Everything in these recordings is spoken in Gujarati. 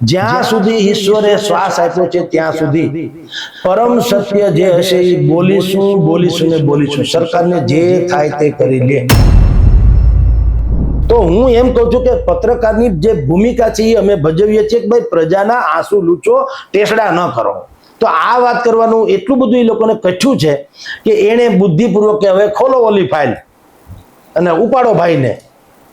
જ્યાં સુધી ઈશ્વરે શ્વાસ આપ્યો છે ત્યાં સુધી પરમ સત્ય જે હશે એ બોલીશું બોલીશું ને બોલીશું સરકારને જે થાય તે કરી લે. તો હું એમ કહું છું કે પત્રકારની જે ભૂમિકા છે એ અમે ભજવીએ છીએ કે ભાઈ પ્રજાના આંસુ લૂચો ટેસડા ન કરો. તો આ વાત કરવાનું એટલું બધું એ લોકોને કચ્યું છે કે એણે બુદ્ધિપૂર્વક કે હવે ખોલો ઓલી ફાઇલ અને ઉપાડો ભાઈને.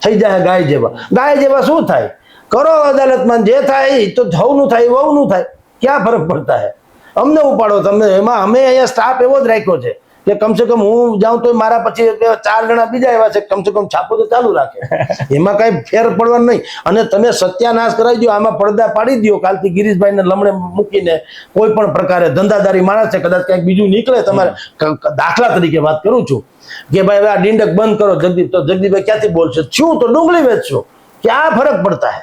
થઈ જાય ગાય જેવા. ગાય જેવા શું થાય? કરો અદાલતમાં, જે થાય તો થવું થાય, વહુનું થાય. ક્યાં ફરક પડતા હે? અમને ઉપાડો તમને એમાં અમે અહીંયા સ્ટાફ એવો જ રાખ્યો છે કે કમસે કમ હું જાઉં તો મારા પછી ચાર જણા બીજા એવા છે, કમસે કમ છાપો તો ચાલુ રાખે. એમાં કઈ ફેર પડવાનું નહીં. અને તમે સત્યાનાશ કરાવી દો આમાં પડદા પાડી દો કાલથી ગિરીશભાઈને લમણે મૂકીને કોઈ પણ પ્રકારે ધંધાદારી માણસ છે, કદાચ ક્યાંક બીજું નીકળે. તમારે દાખલા તરીકે વાત કરું છું કે ભાઈ હવે આ ડીંડક બંધ કરો. જગદીપ, તો જગદીપભાઈ ક્યાંથી બોલશે? શું તો ડુંગળી વેચશો. ક્યાં ફરક પડતા હે?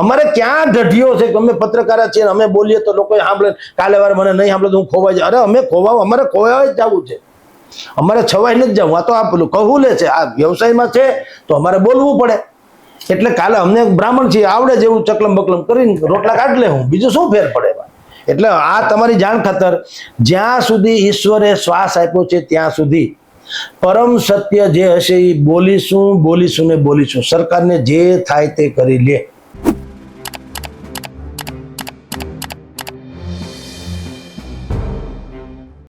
અમારે ક્યાં ઢઢિયો છે અમે પત્રકાર છીએ અમે બોલીએ તો લોકો સાંભળે કાલે વાર મને નહીં સાંભળે તો હું ખોવાઈ અરે અમે ખોવાવ, અમારે ખોવાય જ જવું છે. અમારે છવાઈ નથી જવું. આ તો આ પેલું કહું લે છે, આ વ્યવસાયમાં છે તો અમારે બોલવું પડે. એટલે કાલે અમને બ્રાહ્મણ છીએ આવડે જેવું ચકલમ બકલમ કરીને રોટલા કાઢ લે હું. બીજું શું ફેર પડે એટલે આ તમારી જાણ ખાતર, જ્યાં સુધી ઈશ્વરે શ્વાસ આપ્યો છે ત્યાં સુધી પરમ સત્ય જે હશે એ બોલીશું બોલીશું ને બોલીશું. સરકારને જે થાય તે કરી લે.